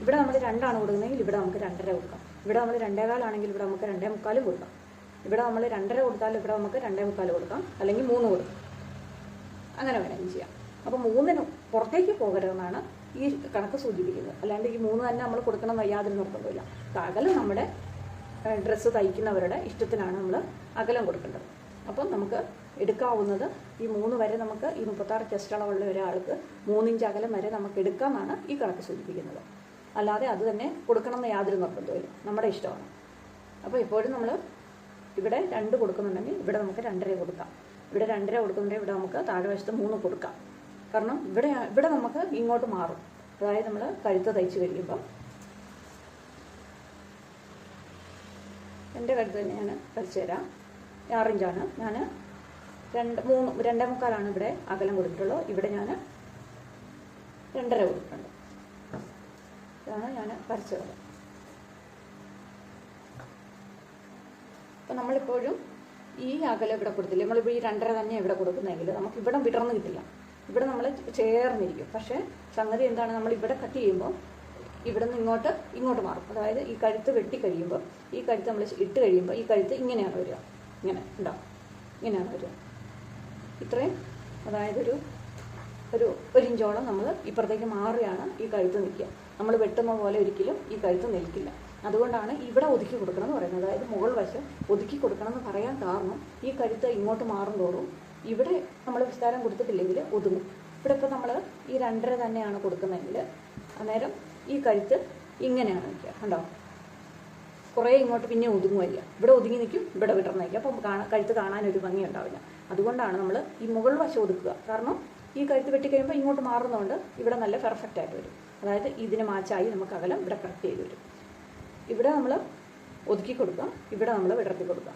ഇവിടെ നമ്മൾ രണ്ടാണ് കൊടുക്കുന്നതെങ്കിൽ ഇവിടെ നമുക്ക് രണ്ടര കൊടുക്കാം. ഇവിടെ നമ്മൾ രണ്ടേകാലാണെങ്കിൽ ഇവിടെ നമുക്ക് രണ്ടേ മുക്കാലും കൊടുക്കാം. ഇവിടെ നമ്മൾ രണ്ടര കൊടുത്താൽ ഇവിടെ നമുക്ക് രണ്ടേ മുക്കാൽ കൊടുക്കാം. അല്ലെങ്കിൽ മൂന്ന് കൊടുക്കാം. അങ്ങനെ വേണമെങ്കിൽ ചെയ്യാം. അപ്പോൾ മൂന്നിന് പുറത്തേക്ക് പോകരുതെന്നാണ് ഈ കണക്ക് സൂചിപ്പിക്കുന്നത്. അല്ലാണ്ട് ഈ മൂന്ന് തന്നെ നമ്മൾ കൊടുക്കണം യാതൊരു നിർബന്ധമില്ല അകലം നമ്മുടെ ഡ്രസ്സ് തയ്ക്കുന്നവരുടെ ഇഷ്ടത്തിനാണ് നമ്മൾ അകലം കൊടുക്കേണ്ടത്. അപ്പം നമുക്ക് എടുക്കാവുന്നത് ഈ മൂന്ന് വരെ നമുക്ക് ഈ മുപ്പത്താറ് ചെസ്റ്റ് അളവുള്ള ഒരാൾക്ക് മൂന്നിഞ്ച് അകലം വരെ നമുക്ക് എടുക്കാമെന്നാണ് ഈ കണക്ക് സൂചിപ്പിക്കുന്നത്. അല്ലാതെ അത് തന്നെ കൊടുക്കണം എന്ന് യാതൊരു നിർബന്ധമില്ല നമ്മുടെ ഇഷ്ടമാണ്. അപ്പോൾ എപ്പോഴും നമ്മൾ ഇവിടെ രണ്ട് കൊടുക്കുന്നുണ്ടെങ്കിൽ ഇവിടെ നമുക്ക് രണ്ടര കൊടുക്കാം. ഇവിടെ രണ്ടര കൊടുക്കുന്നുണ്ടെങ്കിൽ ഇവിടെ നമുക്ക് താഴെ വശത്ത് മൂന്ന് കൊടുക്കാം. കാരണം ഇവിടെ ഇവിടെ നമുക്ക് ഇങ്ങോട്ട് മാറും. അതായത് നമ്മൾ കഴുത്ത് തയ്ച്ച് കഴിയുമ്പോൾ എന്റെ കഴുത്ത് ഞാൻ തയ്ച്ചു തരാം. ആറിഞ്ചാണ്. ഞാൻ രണ്ട് മൂന്ന് രണ്ടേ മുക്കാലാണ് ഇവിടെ അകലം കൊടുത്തിട്ടുള്ളത് ഇവിടെ ഞാൻ രണ്ടര കൊടുത്തിട്ടുണ്ട്. ഇതാണ് ഞാൻ വരച്ചത്. അപ്പം നമ്മളിപ്പോഴും ഈ അകലം ഇവിടെ കൊടുത്തില്ല? നമ്മളിപ്പോൾ ഈ രണ്ടര തന്നെ ഇവിടെ കൊടുക്കുന്നതെങ്കിൽ നമുക്ക് ഇവിടെ വിടർന്ന് കിട്ടില്ല. ഇവിടെ നമ്മൾ ചേർന്നിരിക്കും. പക്ഷേ സംഗതി എന്താണ്? നമ്മൾ ഇവിടെ കട്ട് ചെയ്യുമ്പോൾ ഇവിടെ നിന്ന് ഇങ്ങോട്ട് ഇങ്ങോട്ട് മാറും. അതായത് ഈ കഴുത്ത് വെട്ടി കഴിയുമ്പോൾ ഈ കഴുത്ത് നമ്മൾ ഇട്ട് കഴിയുമ്പോൾ ഈ കഴുത്ത് ഇങ്ങനെയാണ് വരിക. ഇങ്ങനെ ഉണ്ടാവും ഇങ്ങനെയാണ് വരിക ഇത്രയും അതായത് ഒരു ഒരു ഒരു ഇഞ്ചോളം നമ്മൾ ഇപ്പുറത്തേക്ക് മാറിയാണ് ഈ കഴുത്ത് നിൽക്കുക. നമ്മൾ വെട്ടുന്ന പോലെ ഒരിക്കലും ഈ കഴുത്ത് നിൽക്കില്ല. അതുകൊണ്ടാണ് ഇവിടെ ഒതുക്കി കൊടുക്കണം എന്ന് പറയുന്നത്. അതായത് മുകൾ വശം ഒതുക്കി കൊടുക്കണം എന്ന് പറയാൻ കാരണം ഈ കഴുത്ത് ഇങ്ങോട്ട് മാറും തോറും ഇവിടെ നമ്മൾ വിസ്താരം കൊടുത്തിട്ടില്ലെങ്കിൽ ഒതുങ്ങും. ഇവിടെ ഇപ്പോൾ നമ്മൾ ഈ രണ്ടര തന്നെയാണ് കൊടുക്കുന്നതെങ്കിൽ അന്നേരം ഈ കഴുത്ത് ഇങ്ങനെയാണ് നിൽക്കുക. കണ്ടോ? കുറേ ഇങ്ങോട്ട് പിന്നെ ഒതുങ്ങുമല്ല ഇവിടെ ഒതുങ്ങി നിൽക്കും ഇവിടെ വിടർന്നേക്കും. അപ്പം കാണാൻ കഴുത്ത് കാണാൻ ഒരു ഭംഗി ഉണ്ടാവില്ല അതുകൊണ്ടാണ് നമ്മൾ ഈ മുകൾ വശം ഒതുക്കുക. കാരണം ഈ കഴുത്ത് വെട്ടിക്കഴിയുമ്പോൾ ഇങ്ങോട്ട് മാറുന്നതുകൊണ്ട് ഇവിടെ നല്ല പെർഫെക്റ്റ് ആയിട്ട് വരും. അതായത് ഇതിന് മാച്ചായി നമുക്ക് അകലം ഇവിടെ കറക്റ്റ് ചെയ്ത് വരും. ഇവിടെ നമ്മൾ ഒതുക്കി കൊടുക്കുക ഇവിടെ നമ്മൾ വിടർത്തി കൊടുക്കുക.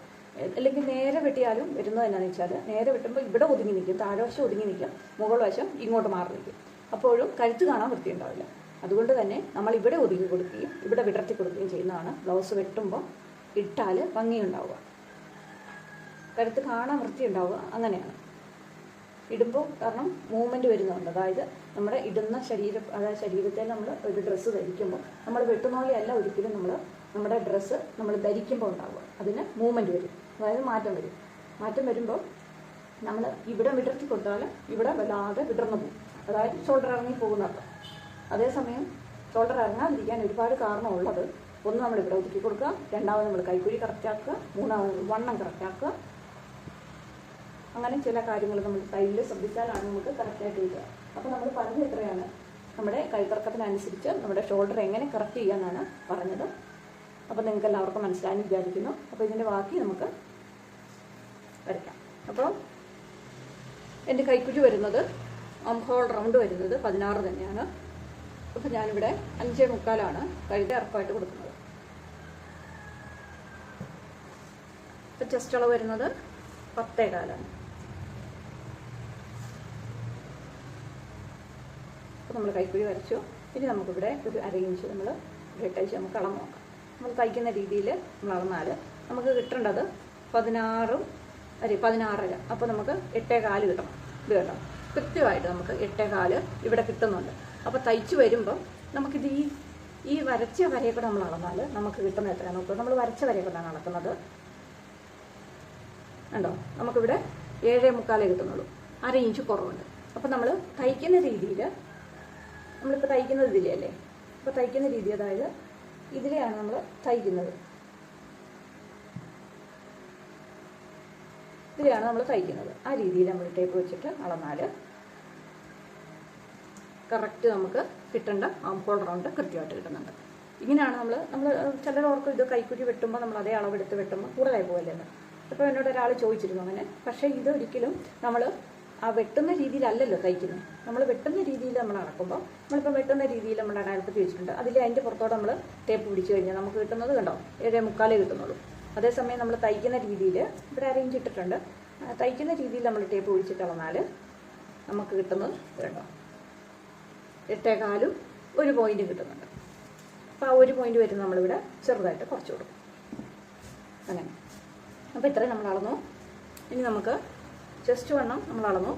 അല്ലെങ്കിൽ നേരെ വെട്ടിയാലും വരുന്നത് എന്നാന്ന് വെച്ചാൽ നേരെ വെട്ടുമ്പോൾ ഇവിടെ ഒതുങ്ങി നിൽക്കും താഴെവശം ഒതുങ്ങി നിൽക്കും മുകൾ വശം ഇങ്ങോട്ട് മാറി നിൽക്കും. അപ്പോഴും കഴുത്ത് കാണാൻ വൃത്തിയുണ്ടാവില്ല. അതുകൊണ്ട് തന്നെ നമ്മൾ ഇവിടെ ഒതുക്കി കൊടുക്കുകയും ഇവിടെ വിടർത്തി കൊടുക്കുകയും ചെയ്യുന്നതാണ്. ബ്ലൗസ് വെട്ടുമ്പോൾ ഇട്ടാൽ ഭംഗിയുണ്ടാവുക. കഴുത്ത് കാണാൻ വൃത്തി ഉണ്ടാവുക അങ്ങനെയാണ്. ഇടുമ്പോൾ കാരണം മൂവ്മെന്റ് വരുന്നുണ്ട്. അതായത് നമ്മുടെ ഇടുന്ന ശരീരം അതായത് ശരീരത്തെ നമ്മൾ ഒരു ഡ്രസ്സ് ധരിക്കുമ്പോൾ നമ്മൾ വെട്ടുന്ന ഒരിക്കലും നമ്മൾ നമ്മുടെ ഡ്രസ്സ് നമ്മൾ ധരിക്കുമ്പോൾ ഉണ്ടാവുക. അതിന് മൂവ്മെന്റ് വരും. അതായത് മാറ്റം വരും. മാറ്റം വരുമ്പോൾ നമ്മൾ ഇവിടെ വിടർത്തി കൊടുത്താൽ ഇവിടെ വല്ലാതെ വിടർന്നു പോകും. അതായത് ഷോൾഡർ ഇറങ്ങി പോകുന്നർത്ഥം അതേസമയം ഷോൾഡർ ഇറങ്ങാതിരിക്കാൻ ഒരുപാട് കാരണമുള്ളത്. ഒന്ന് നമ്മൾ ഇവിടെ ഒതുക്കി കൊടുക്കുക രണ്ടാമത് നമ്മൾ കൈക്കുഴി കറക്റ്റാക്കുക മൂന്നാമത് വണ്ണം കറക്റ്റാക്കുക അങ്ങനെ ചില കാര്യങ്ങൾ നമ്മൾ സൈഡിൽ ശ്രദ്ധിച്ചാലാണ് നമുക്ക് കറക്റ്റായിട്ട് കിട്ടുക അപ്പോൾ നമ്മൾ പറഞ്ഞത് എത്രയാണ് നമ്മുടെ കൈക്കറക്കത്തിനനുസരിച്ച് നമ്മുടെ ഷോൾഡർ എങ്ങനെ കറക്റ്റ് ചെയ്യാനാണ് പറഞ്ഞത്. അപ്പോൾ നിങ്ങൾക്ക് എല്ലാവർക്കും മനസ്സിലായെന്ന് വിചാരിക്കുന്നു. അപ്പോൾ ഇതിന്റെ ബാക്കി നമുക്ക് വരയ്ക്കാം. അപ്പോൾ എന്റെ കൈക്കുഴി വരുന്നത് ഹോൾ റൗണ്ട് വരുന്നത് പതിനാറ് തന്നെയാണ്. അപ്പോൾ ഞാനിവിടെ അഞ്ചേ മുക്കാലാണ് കഴുത അറപ്പായിട്ട് കൊടുക്കുന്നത്. ഇപ്പം ചെസ്റ്റ് അളവ് വരുന്നത് പത്തേ കാലാണ്. അപ്പോൾ നമ്മൾ കൈക്കുഴി വരച്ചു. ഇനി നമുക്കിവിടെ ഒരു അര നമ്മൾ ഇട്ടഴിച്ച് നമുക്ക് അളന്ന് നോക്കാം. നമ്മൾ തയ്ക്കുന്ന രീതിയിൽ നമ്മൾ അളന്നാൽ നമുക്ക് കിട്ടേണ്ടത് പതിനാറും അരി പതിനാറര. അപ്പോൾ നമുക്ക് എട്ടേ കാൽ കിട്ടണം. ഇത് കേട്ടോ കൃത്യമായിട്ട് നമുക്ക് എട്ടേ കാൽ ഇവിടെ കിട്ടുന്നുണ്ട്. അപ്പോൾ തയ്ച്ച് വരുമ്പം നമുക്കിത് ഈ ഈ വരച്ച വരയെ കൂടെ നമ്മൾ അളന്നാൽ നമുക്ക് കിട്ടുന്ന എത്ര നോക്കുക നമ്മൾ വരച്ച വരയെ കൂടെയാണ് അളക്കുന്നത്. ഉണ്ടോ നമുക്കിവിടെ ഏഴേ മുക്കാലേ കിട്ടുന്നുള്ളൂ. അര ഇഞ്ച് കുറവുണ്ട്. അപ്പം നമ്മൾ തയ്ക്കുന്ന രീതിയിൽ നമ്മളിപ്പോൾ തയ്ക്കുന്നത് ഇതിലല്ലേ? അപ്പോൾ തയ്ക്കുന്ന രീതി അതായത് ഇതിലെയാണ് നമ്മൾ തയ്ക്കുന്നത്. ഇതിലെയാണ് നമ്മൾ തയ്ക്കുന്നത്. ആ രീതിയിൽ നമ്മൾ ടേപ്പ് വെച്ചിട്ട് അളന്നാൽ കറക്റ്റ് നമുക്ക് കിട്ടേണ്ട ആം ഹോൾ റൗണ്ട് കൃത്യമായിട്ട് കിട്ടുന്നുണ്ട്. ഇങ്ങനെയാണ് നമ്മൾ നമ്മൾ ചിലരോർക്ക് ഇത് കൈക്കുറ്റി വെട്ടുമ്പോൾ നമ്മൾ അതേ അളവെടുത്ത് വെട്ടുമ്പോൾ കൂടുതലായി പോകല്ലെന്ന് അപ്പോൾ എന്നോട് ഒരാൾ ചോദിച്ചിരുന്നു അങ്ങനെ പക്ഷേ ഇത് ഒരിക്കലും നമ്മൾ ആ വെട്ടുന്ന രീതിയിലല്ലല്ലോ തയ്ക്കുന്നത് നമ്മൾ വെട്ടുന്ന രീതിയിൽ നമ്മൾ അളക്കുമ്പോൾ നമ്മളിപ്പോൾ വെട്ടുന്ന രീതിയിൽ നമ്മൾ അടയാളത്തിൽ ചോദിച്ചിട്ടുണ്ട് അതിൽ അതിന്റെ പുറത്തോടെ നമ്മൾ ടേപ്പ് പിടിച്ചു കഴിഞ്ഞാൽ നമുക്ക് കിട്ടുന്നത് കണ്ടോ? ഏഴേ മുക്കാലേ കിട്ടുന്നുള്ളൂ. അതേസമയം നമ്മൾ തയ്ക്കുന്ന രീതിയിൽ ഇവിടെ അറേഞ്ച് ഇട്ടിട്ടുണ്ട്. തയ്ക്കുന്ന രീതിയിൽ നമ്മൾ ടേപ്പ് പിടിച്ചിട്ട് അളന്നാൽ നമുക്ക് കിട്ടുന്നത് കണ്ടോ? എട്ടേകാലും ഒരു പോയിന്റ് കിട്ടുന്നുണ്ട്. അപ്പോൾ ആ ഒരു പോയിന്റ് വരുന്ന നമ്മളിവിടെ ചെറുതായിട്ട് കുറച്ച് കൊടുക്കും. അങ്ങനെ. അപ്പോൾ ഇത്രയും നമ്മൾ അളന്നു. ഇനി നമുക്ക് ചെസ്റ്റ് വണ്ണം നമ്മൾ അളന്നു.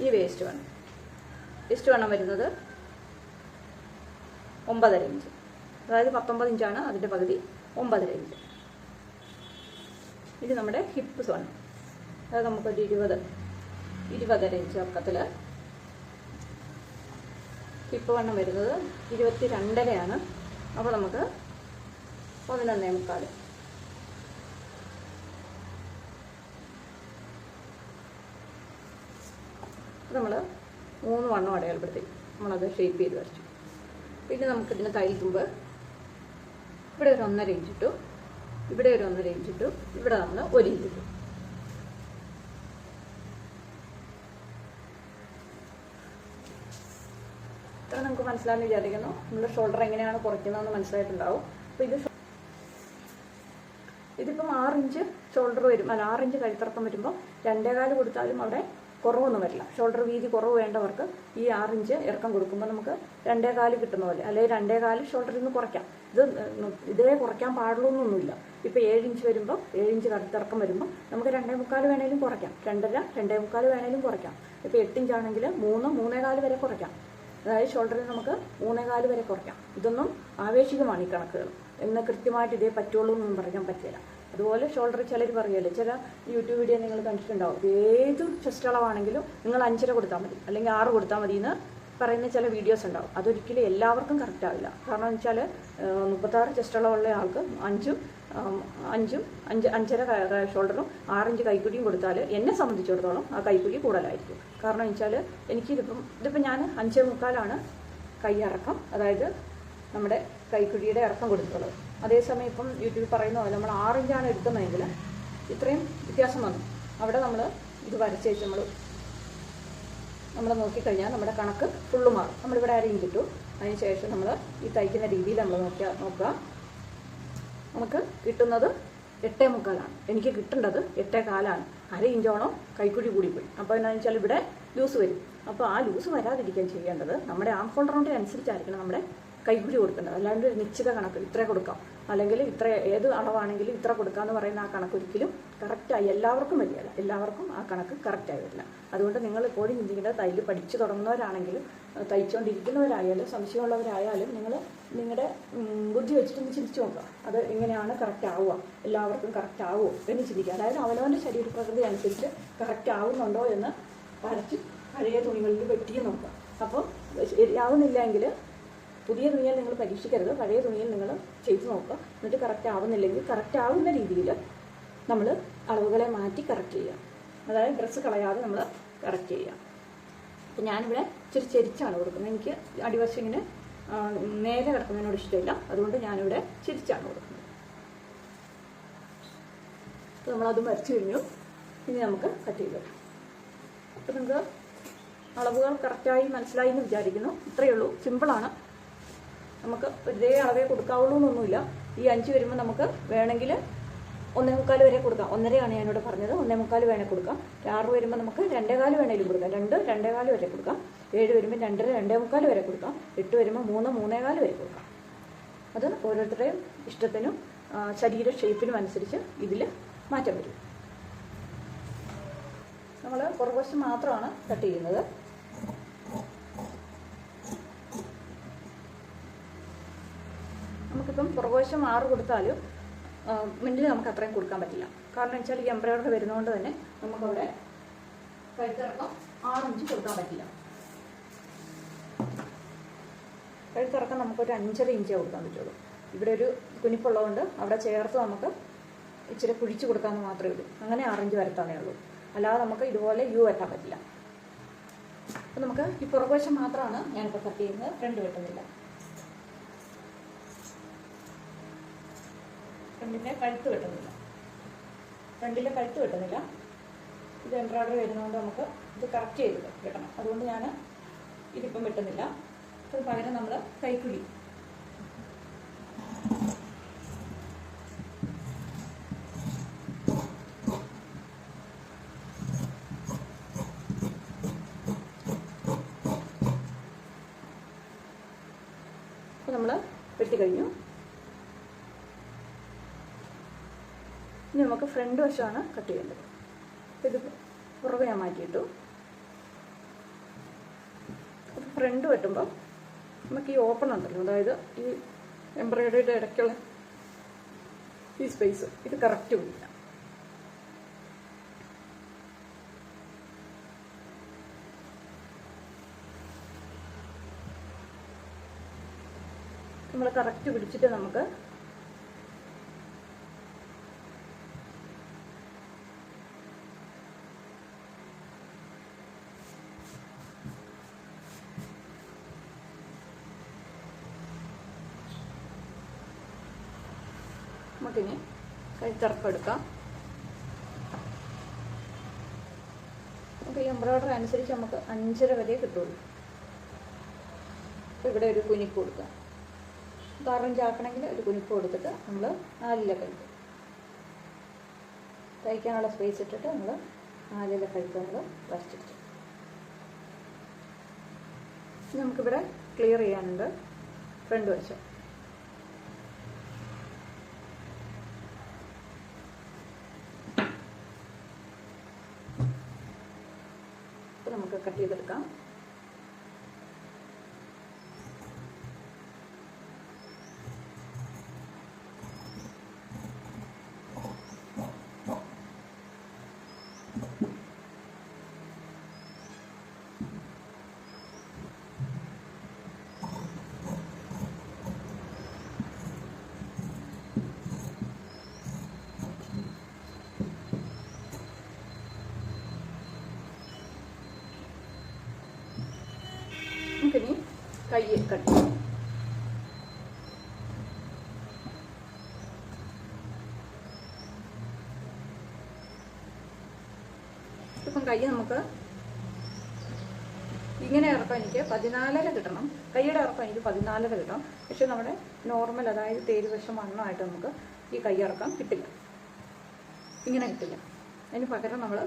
ഈ വേസ്റ്റ് വണ്ണം. വേസ്റ്റ് വണ്ണം വരുന്നത് ഒമ്പതര ഇഞ്ച് അതായത് പത്തൊമ്പത് ഇഞ്ചാണ് അതിന്റെ പകുതി ഒമ്പതര ഇഞ്ച് ഇത് നമ്മുടെ ഹിപ്പ് വണ്ണം. അതായത് നമുക്കൊരു ഇരുപത് ഇരുപതര ഇഞ്ച് പക്കത്തിൽ ഹിപ്പ് വണ്ണം വരുന്നത്. ഇരുപത്തി രണ്ടരയാണ് അപ്പോൾ നമുക്ക് പതിനൊന്നേ മുക്കാൽ നമ്മൾ മൂന്ന് വണ്ണം അടയാളപ്പെടുത്തി. നമ്മളത് ഷേപ്പ് ചെയ്ത് വരച്ചു. പിന്നെ നമുക്കിതിന് തയ്യൽ തുമ്പ്. ഇവിടെ ഒരു ഒന്നര ഇഞ്ചിട്ടു ഇവിടെ ഒരു ഒന്നര ഇഞ്ചിട്ടു ഇവിടെ നമ്മൾ ഒരു ഇഞ്ച് ഇട്ടു മനസ്സിലായെന്ന് വിചാരിക്കുന്നു. നമ്മൾ ഷോൾഡർ എങ്ങനെയാണ് കുറയ്ക്കുന്നതെന്ന് മനസ്സിലായിട്ടുണ്ടാവും. അപ്പോൾ ഇത് ഇതിപ്പം ആറിഞ്ച് ഷോൾഡർ വരും. അല്ല ആറിഞ്ച് ഇഞ്ച് കഴുത്തിറക്കം വരുമ്പോൾ രണ്ടേകാൽ കൊടുത്താലും അവിടെ കുറവൊന്നും വരില്ല. ഷോൾഡർ വീതി കുറവ് വേണ്ടവർക്ക് ഈ ആറിഞ്ച് ഇറക്കം കൊടുക്കുമ്പോൾ നമുക്ക് രണ്ടേകാൽ കിട്ടുന്ന പോലെ അല്ലെങ്കിൽ രണ്ടേകാൽ ഷോൾഡറിൽ നിന്ന് കുറയ്ക്കാം. ഇത് ഇതേ കുറയ്ക്കാൻ പാടുള്ളൂ എന്നൊന്നുമില്ല ഇപ്പോൾ ഏഴിഞ്ച് വരുമ്പോൾ ഏഴിഞ്ച് ഇഞ്ച് കഴുത്തിറക്കം വരുമ്പോൾ നമുക്ക് രണ്ടേ മുക്കാൽ വേണേലും കുറയ്ക്കാം. രണ്ടര രണ്ടേ മുക്കാൽ വേണേലും കുറയ്ക്കാം. ഇപ്പോൾ എട്ടിഞ്ചാണെങ്കിൽ മൂന്ന് മൂന്നേകാൽ വരെ കുറയ്ക്കാം. അതായത് ഷോൾഡറിൽ നമുക്ക് മൂന്നേകാൽ വരെ കുറയ്ക്കാം. ഇതൊന്നും ആവേശികമാണ് ഈ കണക്കുകൾ. എന്ന് കൃത്യമായിട്ട് ഇതേ പറ്റുള്ളൂ എന്നൊന്നും പറയാൻ പറ്റില്ല. അതുപോലെ ഷോൾഡർ ചിലർ പറയുമല്ലോ ചില യൂട്യൂബ് വീഡിയോ നിങ്ങൾ കണ്ടിട്ടുണ്ടാവും. ഏത് ചെസ്റ്റ് അളവാണെങ്കിലും നിങ്ങൾ അഞ്ചര കൊടുത്താൽ മതി അല്ലെങ്കിൽ ആറ് കൊടുത്താൽ മതി എന്ന് പറയുന്ന ചില വീഡിയോസ് ഉണ്ടാവും. അതൊരിക്കലും എല്ലാവർക്കും കറക്റ്റ് ആവില്ല. കാരണം എന്ന് വെച്ചാൽ മുപ്പത്താറ് ചെസ്റ്റ് അളവുള്ള ആൾക്ക് അഞ്ചും അഞ്ചും അഞ്ച് അഞ്ചര ഷോൾഡറും ആറഞ്ച് കൈക്കുടിയും കൊടുത്താൽ എന്നെ സംബന്ധിച്ചിടത്തോളം ആ കൈക്കുടി കൂടുതലായിരിക്കും. കാരണം വെച്ചാൽ എനിക്കിതിപ്പം ഇതിപ്പം ഞാൻ അഞ്ചേ മുക്കാലാണ് കൈ ഇറക്കം അതായത് നമ്മുടെ കൈക്കുഴിയുടെ ഇറക്കം കൊടുത്തുള്ളത് അതേസമയം ഇപ്പം യൂട്യൂബിൽ പറയുന്ന പോലെ നമ്മൾ ആറിഞ്ചാണ് എടുക്കുന്നതെങ്കിൽ ഇത്രയും വ്യത്യാസം വന്നു. അവിടെ നമ്മൾ ഇത് വരച്ചേച്ച് നമ്മൾ നമ്മൾ നോക്കിക്കഴിഞ്ഞാൽ നമ്മുടെ കണക്ക് ഫുള്ള് മാറും. നമ്മളിവിടെ ആരെയും കിട്ടും അതിന് ശേഷം നമ്മൾ ഈ തയ്ക്കുന്ന രീതിയിൽ നമ്മൾ നോക്കിയാൽ നോക്കുക. നമുക്ക് കിട്ടുന്നത് എട്ടേ മുക്കാലാണ്. എനിക്ക് കിട്ടേണ്ടത് എട്ടേ കാലാണ്. അര ഇഞ്ചോളം കൈക്കുഴി കൂടിപ്പോയി. അപ്പോൾ എന്താണെന്ന് വെച്ചാൽ ഇവിടെ ലൂസ് വരും. അപ്പോൾ ആ ലൂസ് വരാതിരിക്കാൻ ചെയ്യേണ്ടത്. നമ്മുടെ ആം ഫോൾഡറിന്റെ അനുസരിച്ചായിരിക്കണം നമ്മുടെ കൈകൂലി കൊടുക്കേണ്ടത് അല്ലാണ്ട് ഒരു നിശ്ചിത കണക്ക് ഇത്ര കൊടുക്കാം. അല്ലെങ്കിൽ ഇത്ര ഏത് അളവാണെങ്കിലും ഇത്ര കൊടുക്കാമെന്ന് പറയുന്ന ആ കണക്ക് ഒരിക്കലും കറക്റ്റായി എല്ലാവർക്കും വരികയില്ല എല്ലാവർക്കും ആ കണക്ക് കറക്റ്റായി വരില്ല. അതുകൊണ്ട് നിങ്ങൾ എപ്പോഴും ചിന്തിക്കേണ്ടത് തയ്യൽ പഠിച്ചു തുടങ്ങുന്നവരാണെങ്കിലും തയ്ച്ചുകൊണ്ടിരിക്കുന്നവരായാലും സംശയമുള്ളവരായാലും നിങ്ങൾ നിങ്ങളുടെ ബുദ്ധി വെച്ചിട്ടൊന്ന് ചിന്തിച്ചു നോക്കുക. അത് എങ്ങനെയാണ് കറക്റ്റ് ആവുക? എല്ലാവർക്കും കറക്റ്റ് ആവുമോ എന്ന് ചിന്തിക്കുക. അതായത് അവനവന്റെ ശരീരപ്രകൃതി അനുസരിച്ച് കറക്റ്റ് ആവുന്നുണ്ടോ എന്ന് വരച്ച് പഴയ തുണികളിൽ വെട്ടി നോക്കുക. അപ്പോൾ ശരിയാവുന്നില്ലെങ്കിൽ പുതിയ തുണിയിൽ നിങ്ങൾ പരീക്ഷിക്കരുത്. പഴയ തുണിയിൽ നിങ്ങൾ ചെയ്തു നോക്കുക. എന്നിട്ട് കറക്റ്റ് ആവുന്നില്ലെങ്കിൽ കറക്റ്റ് ആവുന്ന രീതിയിൽ നമ്മൾ അളവുകളെ മാറ്റി കറക്റ്റ് ചെയ്യുക. അതായത് ഡ്രസ്സ് കളയാതെ നമ്മൾ കറക്റ്റ് ചെയ്യുക. അപ്പം ഞാനിവിടെ ഇച്ചിരി ചെരിച്ചാണ് കൊടുക്കുന്നത് എനിക്ക് അടിവശം ഇങ്ങനെ നേരെ കിടക്കുന്നതിനോട് ഇഷ്ടമില്ല. അതുകൊണ്ട് ഞാനിവിടെ ചെരിച്ചാണ് കൊടുക്കുന്നത് നമ്മളത് മരിച്ചു കഴിഞ്ഞു. ഇനി നമുക്ക് കട്ട് ചെയ്ത് വെക്കാം. നിങ്ങൾക്ക് അളവുകൾ കറക്റ്റായി മനസ്സിലായി എന്ന് വിചാരിക്കുന്നു. ഇത്രയേ ഉള്ളൂ. സിമ്പിളാണ് നമുക്ക് ഒരേ അളവേ കൊടുക്കാവുള്ളൂ എന്നൊന്നുമില്ല. ഈ അഞ്ച് വരുമ്പോൾ നമുക്ക് വേണമെങ്കിൽ ഒന്നേ മുക്കാൽ വരെ കൊടുക്കാം. ഒന്നരയാണ് ഞാനിവിടെ പറഞ്ഞത്. ഒന്നേ മുക്കാൽ വേണേൽ കൊടുക്കാം. ആറ് വരുമ്പോൾ നമുക്ക് രണ്ടേകാൽ വേണേലും കൊടുക്കാം. രണ്ട് രണ്ടേകാൽ വരെ കൊടുക്കാം. ഏഴ് വരുമ്പോൾ രണ്ടര രണ്ടേ മുക്കാൽ വരെ കൊടുക്കാം. എട്ട് വരുമ്പോൾ മൂന്ന് മൂന്നേകാൽ വരെ കൊടുക്കാം. അത് ഓരോരുത്തരുടെയും ഇഷ്ടത്തിനും ശരീര ഷേപ്പിനും അനുസരിച്ച് ഇതിൽ മാറ്റം വരും. നമ്മൾ പുറകുവശം മാത്രമാണ് കട്ട് ചെയ്യുന്നത്. നമുക്കിപ്പം പുറകുവശം ആറ് കൊടുത്താലും മിന്നിൽ നമുക്ക് അത്രയും കൊടുക്കാൻ പറ്റില്ല. കാരണം വെച്ചാൽ ഈ എംബ്രോയിഡറി വരുന്നതുകൊണ്ട് തന്നെ നമുക്കവിടെ കഴുത്തിറക്കം ഇഞ്ച് കൊടുക്കാൻ പറ്റില്ല. കഴുത്തിറക്കം നമുക്കൊരു അഞ്ചര ഇഞ്ചേ കൊടുക്കാൻ പറ്റുള്ളൂ. ഇവിടെ ഒരു കുനിപ്പുള്ളതുകൊണ്ട് അവിടെ ചേർത്ത് നമുക്ക് ഇച്ചിരി കുഴിച്ച് കൊടുക്കാമെന്ന് മാത്രമേ ഉള്ളൂ. അങ്ങനെ ആറിഞ്ച് വരത്താനേ ഉള്ളൂ. അല്ലാതെ നമുക്ക് ഇതുപോലെ യു വെട്ടാൻ പറ്റില്ല. അപ്പം നമുക്ക് ഈ പുറകുവശം മാത്രമാണ് ഞാനിപ്പോൾ കട്ട് ചെയ്യുന്നത്. ഫ്രണ്ട് വെട്ടുന്നില്ല ഫ്രണ്ടിന്റെ കഴുത്ത് വെട്ടുന്നില്ല. ഫ്രണ്ടിലെ കഴുത്ത് വെട്ടുന്നില്ല. ഇത് എംബ്രോയ്ഡറി വരുന്നതുകൊണ്ട് നമുക്ക് ഇത് കറക്റ്റ് ചെയ്ത് വെട്ടണം അതുകൊണ്ട് ഞാൻ ഇതിപ്പം വെട്ടുന്നില്ല. അപ്പം പകരം നമ്മൾ കൈക്കുഴി അപ്പോൾ നമ്മൾ വെട്ടിക്കഴിഞ്ഞു ഇനി നമുക്ക് ഫ്രണ്ട് വശമാണ് കട്ട് ചെയ്യേണ്ടത്. ഇത് പുറകെ ഞാൻ മാറ്റിയിട്ടു. ഫ്രണ്ട് വെട്ടുമ്പോൾ നമുക്ക് ഈ ഓപ്പൺ ഉണ്ടല്ലോ അതായത് ഈ എംബ്രോയിഡറിയുടെ ഇടയ്ക്കുള്ള ഈ സ്പേസ് ഇത് കറക്റ്റ് വിടില്ല കറക്റ്റ് പിടിച്ചിട്ട് നമുക്ക് നമുക്കിനി നമുക്ക് ഈ എംബ്രോയ്ഡറി അനുസരിച്ച് നമുക്ക് അഞ്ചര വരെ കിട്ടുള്ളൂ. ഇവിടെ ഒരു കുനിക്ക് കൊടുക്കുക ആറിഞ്ച് ആക്കണമെങ്കിൽ ഒരു കുനിപ്പ് കൊടുത്തിട്ട് നമ്മൾ നാലിലെ കഴുത്ത് തയ്ക്കാനുള്ള സ്പേസ് ഇട്ടിട്ട് നമ്മൾ നാലിലെ കഴുത്ത് നമ്മൾ വരച്ചിട്ടു നമുക്കിവിടെ ക്ലിയർ ചെയ്യാനുണ്ട്. ഫ്രണ്ട് വശം. നമുക്ക് കട്ട് ചെയ്തെടുക്കാം. നമുക്കിനി കൈ കട്ട് ചെയ്യാം ഇപ്പം കൈ നമുക്ക് ഇങ്ങനെ ഇറക്കം എനിക്ക്. പതിനാലര കിട്ടണം. കൈയുടെ ഇറക്കം എനിക്ക് പതിനാലര കിട്ടും പക്ഷെ നമ്മുടെ നോർമൽ അതായത് തേര് വശം വണ്ണമായിട്ട് നമുക്ക് ഈ കൈ കിട്ടില്ല. ഇങ്ങനെ കിട്ടില്ല. അതിന് പകരം നമ്മൾ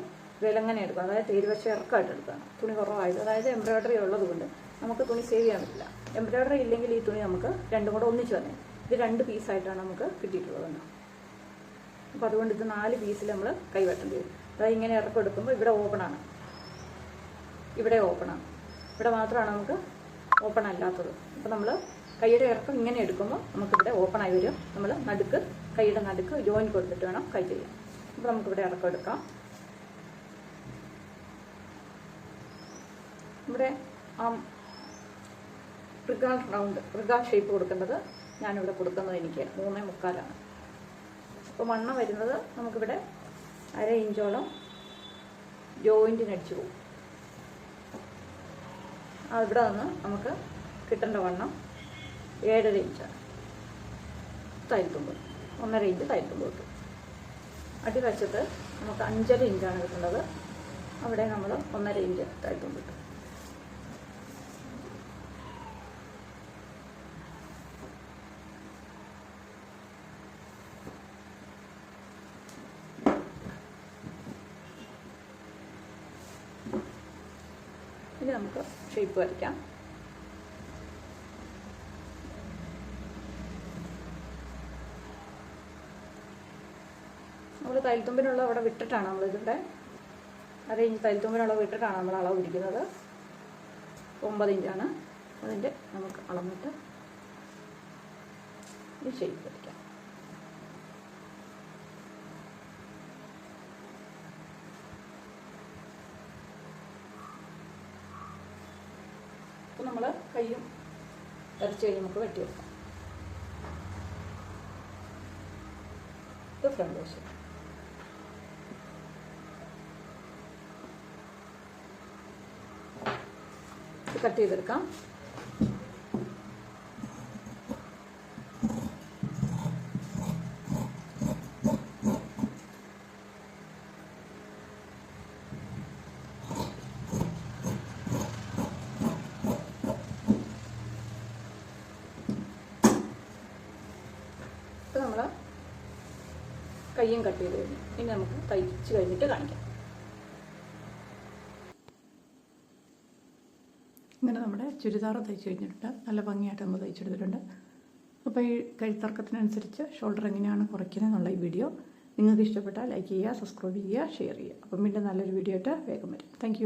വിലങ്ങനെ എടുക്കുക. അതായത് തേരുവശം ഇറക്കമായിട്ട് എടുക്കുക. തുണി കുറവായത്. അതായത് എംബ്രോയ്ഡറി ഉള്ളതുകൊണ്ട് നമുക്ക് തുണി സേവ് ചെയ്യാൻ പറ്റില്ല. എംബ്രോയ്ഡറി ഇല്ലെങ്കിൽ ഈ തുണി നമുക്ക് രണ്ടും കൂടെ ഒന്നിച്ച് തന്നെ. ഇത് രണ്ട് പീസായിട്ടാണ് നമുക്ക് കിട്ടിയിട്ടുള്ളത് അപ്പോൾ അതുകൊണ്ട് ഇത് നാല് പീസിൽ നമ്മൾ കൈവെട്ടേണ്ടി വരും. അതായത് ഇങ്ങനെ ഇറക്കം എടുക്കുമ്പോൾ ഇവിടെ ഓപ്പണാണ് ഇവിടെ ഓപ്പണാണ് ഇവിടെ മാത്രമാണ് നമുക്ക് ഓപ്പൺ അല്ലാത്തത്. അപ്പോൾ നമ്മൾ കൈയുടെ ഇറക്കം ഇങ്ങനെ എടുക്കുമ്പോൾ നമുക്കിവിടെ ഓപ്പൺ ആയി വരും. നമ്മൾ നടുക്ക് കൈയുടെ നടുക്ക് ജോയിൻ കൊടുത്തിട്ട് വേണം കൈ ചെയ്യാൻ. അപ്പോൾ നമുക്കിവിടെ ഇറക്കം എടുക്കാം. ഇവിടെ ആ റിഗാൾ റൗണ്ട് റിഗാൾ ഷേപ്പ് കൊടുക്കേണ്ടത് ഞാനിവിടെ കൊടുക്കുന്നത് എനിക്ക് മൂന്നേ മുക്കാലാണ്. അപ്പോൾ വണ്ണം വരുന്നത് നമുക്കിവിടെ അര ഇഞ്ചോളം ജോയിന്റിന് അടിച്ചു പോകും. അവിടെ നിന്ന് നമുക്ക് കിട്ടേണ്ട വണ്ണം ഏഴര ഇഞ്ചാണ് തൈത്തുമ്പ് ഒന്നര ഇഞ്ച് തൈത്തുമ്പ് കിട്ടും അടിവശത്ത് നമുക്ക് അഞ്ചര ഇഞ്ചാണ് കിട്ടുന്നത് അവിടെ നമ്മൾ ഒന്നര ഇഞ്ച് തൈത്തുമ്പ് കിട്ടും നമുക്ക് ഷേപ്പ് വരയ്ക്കാം. നമ്മൾ തൈൽത്തുമ്പിനുള്ള അവിടെ വിട്ടിട്ടാണ് നമ്മളിതിവിടെ അത് കഴിഞ്ഞ് തൈൽത്തുമ്പിനുള്ള വിട്ടിട്ടാണ് നമ്മൾ അളവ് പിടിക്കുന്നത് ഒമ്പത് ഇഞ്ചാണ്. അതിന്റെ നമുക്ക് അളന്നിട്ട് ഈ ഷേപ്പ് കയ്യും വരച്ച് കഴിഞ്ഞ് നമുക്ക് വെട്ടി ഇത് ഫ്രണ്ട് വശം കട്ട് ചെയ്തെടുക്കാം. കയ്യും കട്ട് ചെയ്ത് കഴിഞ്ഞു ഇനി നമുക്ക് തയ്ച്ച് കഴിഞ്ഞിട്ട് കാണിക്കാം. ഇങ്ങനെ നമ്മുടെ ചുരിദാർ തയ്ച്ച് കഴിഞ്ഞിട്ടുണ്ട്. നല്ല ഭംഗിയായിട്ട് നമ്മൾ തയ്ച്ചെടുത്തിട്ടുണ്ട്. അപ്പോൾ ഈ കഴുത്തർക്കത്തിനനുസരിച്ച് ഷോൾഡർ എങ്ങനെയാണ് കുറയ്ക്കുന്നത് എന്നുള്ള ഈ വീഡിയോ നിങ്ങൾക്ക് ഇഷ്ടപ്പെട്ടാൽ ലൈക്ക് ചെയ്യുക സബ്സ്ക്രൈബ് ചെയ്യുക ഷെയർ ചെയ്യുക. അപ്പം വീണ്ടും നല്ലൊരു വീഡിയോ ആയിട്ട് വേഗം വരും. താങ്ക്